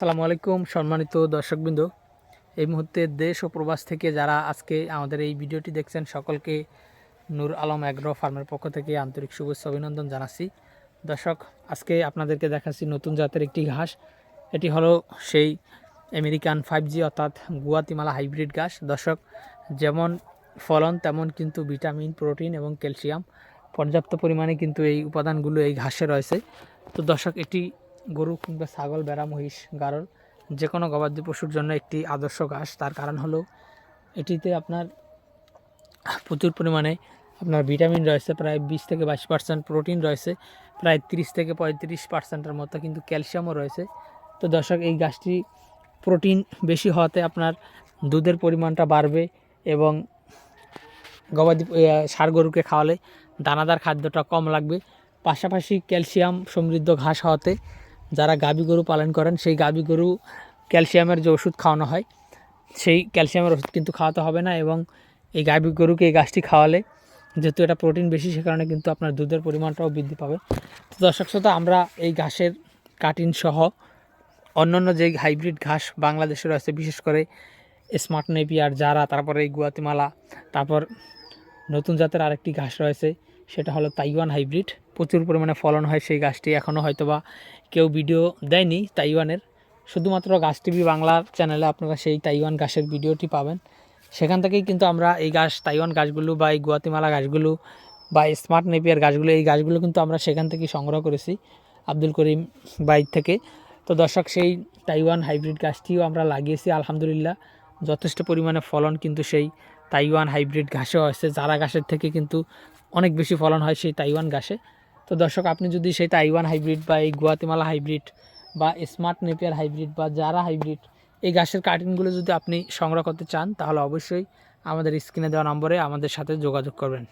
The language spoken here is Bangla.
আসসালামু আলাইকুম, সম্মানিত দর্শকবৃন্দ। এই মুহূর্তে দেশ ও প্রবাস থেকে যারা আজকে আমাদের এই ভিডিওটি দেখছেন, সকলকে নূর আলম অ্যাগ্রো ফার্মের পক্ষ থেকে আন্তরিক শুভেচ্ছা অভিনন্দন জানাচ্ছি। দর্শক, আজকে আপনাদেরকে দেখাচ্ছি নতুন জাতের একটি ঘাস। এটি হলো সেই আমেরিকান ফাইভ জি অর্থাৎ গুয়াতিমালা হাইব্রিড ঘাস। দর্শক, যেমন ফলন, তেমন কিন্তু ভিটামিন, প্রোটিন এবং ক্যালসিয়াম। পর্যাপ্ত পরিমাণে কিন্তু এই উপাদানগুলো এই ঘাসে রয়েছে। তো দর্শক, এটি গরু কিংবা ছাগল বেড়া মহিষ, গারল যে কোনো গবাদি পশুর জন্য একটি আদর্শ ঘাস। তার কারণ হলো এটিতে আপনার প্রচুর পরিমাণে আপনার ভিটামিন রয়েছে, প্রায় বিশ থেকে বাইশ পার্সেন্ট, প্রোটিন রয়েছে, প্রায় তিরিশ থেকে পঁয়ত্রিশ পার্সেন্টের মতো কিন্তু ক্যালসিয়ামও রয়েছে। তো দর্শক, এই গাছটি প্রোটিন বেশি হওয়াতে আপনার দুধের পরিমাণটা বাড়বে এবং গবাদি সার গরুকে খাওয়ালে দানাদার খাদ্যটা কম লাগবে। পাশাপাশি ক্যালসিয়াম সমৃদ্ধ ঘাস হওয়াতে যারা গাভী গরু পালন করেন, সেই গাভী গরু ক্যালসিয়ামের যে ওষুধ খাওয়ানো হয়, সেই ক্যালসিয়ামের ওষুধ কিন্তু খাওয়াতে হবে না এবং এই গাভী গরুকে এই গাছটি খাওয়ালে যেহেতু এটা প্রোটিন বেশি, সে কারণে কিন্তু আপনার দুধের পরিমাণটাও বৃদ্ধি পাবে। তো দর্শক শ্রোতা, আমরা এই ঘাসের কাটিন সহ অন্যান্য যে হাইব্রিড ঘাস বাংলাদেশে রয়েছে, বিশেষ করে স্মার্ট নেপিয়ার যারা তারপরে এই গুয়াতিমালা, তারপর নতুন জাতের আরেকটি ঘাস রয়েছে সেটা হলো তাইওয়ান হাইব্রিড। প্রচুর পরিমাণে ফলন হয় সেই গাছটি। এখনও হয়তোবা কেউ ভিডিও দেয়নি তাইওয়ানের। শুধুমাত্র গাছ টিভি বাংলার চ্যানেলে আপনারা সেই তাইওয়ান গাছের ভিডিওটি পাবেন। সেখান থেকেই কিন্তু আমরা এই গাছ, তাইওয়ান গাছগুলো বা এই গুয়াতিমালা গাছগুলো বা স্মার্ট নেপিয়ার গাছগুলো, এই গাছগুলো কিন্তু আমরা সেখান থেকেই সংগ্রহ করেছি আব্দুল করিম বাইক থেকে। তো দর্শক, সেই তাইওয়ান হাইব্রিড গাছটিও আমরা লাগিয়েছি, আলহামদুলিল্লাহ। যথেষ্ট পরিমাণে ফলন কিন্তু সেই তাইওয়ান হাইব্রিড ঘাসেও আছে যারা ঘাসের থেকে কিন্তু অনেক বেশি ফলন হয় সেই তাইওয়ান ঘাসে। তো দর্শক, আপনি যদি সেই তাইওয়ান হাইব্রিড বা এই গুয়াতিমালা হাইব্রিড বা স্মার্ট নেপিয়ার হাইব্রিড বা যারা হাইব্রিড এই গাছের কার্টিনগুলো যদি আপনি সংগ্রহ করতে চান, তাহলে অবশ্যই আমাদের স্ক্রিনে দেওয়া নম্বরে আমাদের সাথে যোগাযোগ করবেন।